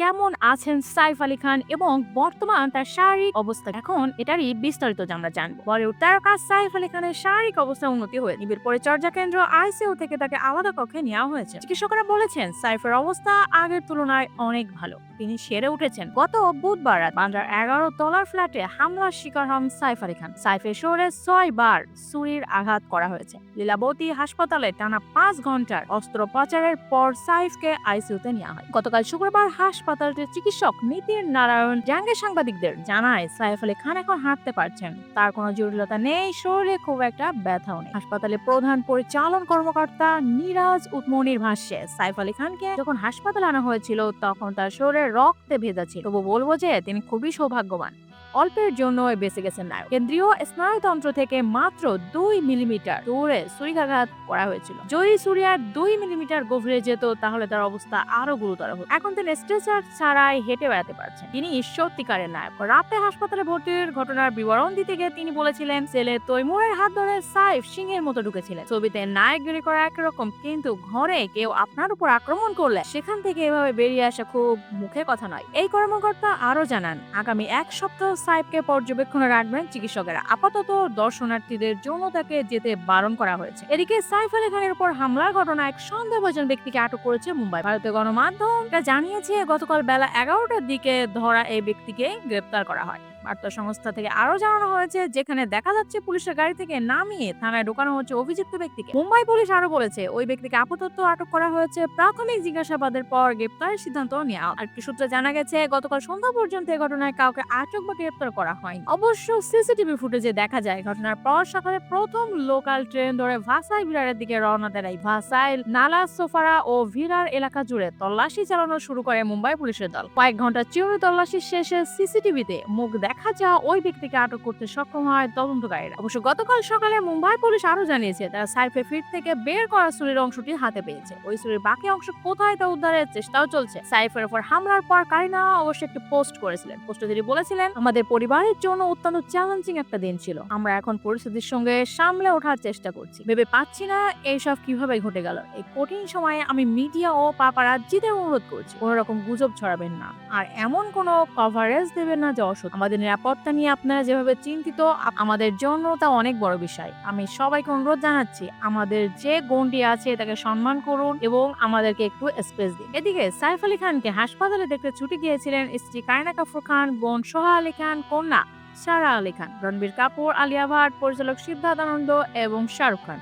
কেমন আছেন সাইফ আলী খান এবং বর্তমান তার শারীরিক অবস্থা? এখন এটারই বিস্তারিত আমরা জানব। বলিউড তারকা সাইফ আলী খানের শারীরিক অবস্থা উন্নতি হয়ে নিবিড় পরিচর্যা কেন্দ্র আইসিইউ থেকে তাকে আলাদা কক্ষে নেওয়া হয়েছে। চিকিৎসকরা বলেছেন সাইফের অবস্থা আগের তুলনায় অনেক ভালো। তিনি সেরে উঠেছেন। গত বুধবার রাত বান্দ্রার এগারো তলার ফ্ল্যাটে হামলার শিকার হন সাইফ আলী খান। সাইফের শহরে ছয় বার ছুরির আঘাত করা হয়েছে। লীলাবতী হাসপাতালে টানা পাঁচ ঘণ্টার অস্ত্রোপচারের পর সাইফকে আইসিইউতে নেওয়া হয়। গতকাল শুক্রবার হাসপাতালটির চিকিৎসক নীতির নারায়ণ জাঙ্গের সাংবাদিকদের জানায় সাইফ আলী খান এখন হাঁটতে পারছেন। তার কোনো জটিলতা নেই, শরীরে খুব একটা ব্যথাও নেই। হাসপাতালে প্রধান পরিচালন কর্মকর্তা নিরাজ উৎমনির ভাষ্যে সাইফ আলী খানকে যখন হাসপাতালে আনা হয়েছিল, তখন তার শরীরে রক্তে ভেজা ছিল। তবু বলব যে, তিনি খুবই সৌভাগ্যবান। অল্পের জন্য বেঁচে গেছেন নায়ক। কেন্দ্রীয় স্নায়ুতন্ত্র থেকে মাত্র দুই মিলিমিটার দূরে ছুরিকাঘাত করা হয়েছিল। যদি সুরিয়ার দুই মিলিমিটার গভীরে যেত, তাহলে তার অবস্থা আরও গুরুতর হতো। এখন তিনি স্ট্রেচার ছাড়াই হেঁটে বেড়াতে পারছেন। তিনি সত্যিকারের নায়ক। রাতে হাসপাতালে ভর্তির ঘটনার বিবরণ দিতে গিয়ে তিনি বলেছিলেন, ছেলে তৈমুরের হাত ধরে সাইফ সিংহের মতো ঢুকেছিলেন। ছবিতে নায়কগিরি করা একরকম, কিন্তু ঘরে কেউ আপনার উপর আক্রমণ করলে সেখান থেকে এভাবে বেরিয়ে আসা খুব মুখে কথা নয়। এই কর্মকর্তা আরও জানান, আগামী এক সপ্তাহ সাইফকে পর্যবেক্ষণে রাখবেন চিকিৎসকেরা আপাতত দর্শনার্থীদের জন্য তাকে যেতে বারণ করা হয়েছে। এদিকে সাইফ আলী খানের উপর হামলার ঘটনা এক সন্দেহভাজন ব্যক্তিকে আটক করেছে মুম্বাই। ভারতীয় গণমাধ্যম জানিয়েছে, গতকাল বেলা এগারোটার দিকে ধরা এই ব্যক্তিকে গ্রেপ্তার করা হয়। বার্তা সংস্থা থেকে আরও জানানো হয়েছে, যেখানে দেখা যাচ্ছে পুলিশের গাড়ি থেকে নামিয়ে থানায় ঢোকানো হচ্ছে অভিযুক্ত ব্যক্তিকে। মুম্বাই পুলিশ আরও বলেছে, ওই ব্যক্তিকে আপাতত আটক করা হয়েছে। প্রাথমিক জিজ্ঞাসাবাদের পর গ্রেপ্তারের সিদ্ধান্ত নেওয়া। আর সূত্রে জানা গেছে, গতকাল সন্ধ্যা পর্যন্ত ঘটনায় কাউকে আটক বা গ্রেপ্তার করা হয়নি। অবশ্য সিসিটিভি ফুটেজে দেখা যায়, ঘটনার পর সকালে প্রথম লোকাল ট্রেন ধরে ভাসাই ভিরারের দিকে রওনা দেয়। ভাসাই, নালা, সোফারা ও ভিরার এলাকা জুড়ে তল্লাশি চালানো শুরু করে মুম্বাই পুলিশের দল। কয়েক ঘণ্টা চিরুনি তল্লাশি শেষে সিসিটিভিতে মুখ দেখা যাওয়া ওই ব্যক্তিকে আটক করতে সক্ষম হয় তদন্তকারীরা। অবশ্য গতকাল সকালে মুম্বাই পুলিশ আরও জানিয়েছে, তারা সাইফে ফিট থেকে বের করা ছুরির অংশটি হাতে পেয়েছে। ওই ছুরির বাকি অংশ কোথায় তা উদ্ধারের চেষ্টাও চলছে। সাইফের উপর হামলার পর কারিনা অবশ্য একটি পোস্ট করেছিলেন। পোস্টে তিনি বলেছিলেন, আমাদের পরিবারের জন্য অত্যন্ত চ্যালেঞ্জিং একটা দিন ছিল। আমরা এখন পরিস্থিতির সঙ্গে সামলে ওঠার চেষ্টা করছি। ভেবে পাচ্ছি না এইসব কীভাবে ঘটে গেল। এই কঠিন সময়ে আমি মিডিয়া ও পাপারাজ্জিদের অনুরোধ করছি কোনো রকম গুজব ছড়াবেন না। আর এমন কোনো কভারেজ দেবেন না যে অসৎ আমাদের নিরাপত্তা নিয়ে আপনারা যেভাবে চিন্তিত আমাদের জন্য তা অনেক বড় বিষয়। আমি সবাইকে অনুরোধ জানাচ্ছি, আমাদের যে গন্ডি আছে তাকে সম্মান করুন এবং আমাদেরকে একটু স্পেস দিন। এদিকে সাইফ আলী খানকে হাসপাতালে দেখতে ছুটি গিয়েছিলেন স্ত্রী কায়না কাপুর খান বোন সোহা আলী খান, কন্যা সারা আলী খান। রণবীর কাপুর, আলিয়া ভাট, পরিচালক সিদ্ধার্থ আনন্দ এবং শাহরুখ খান।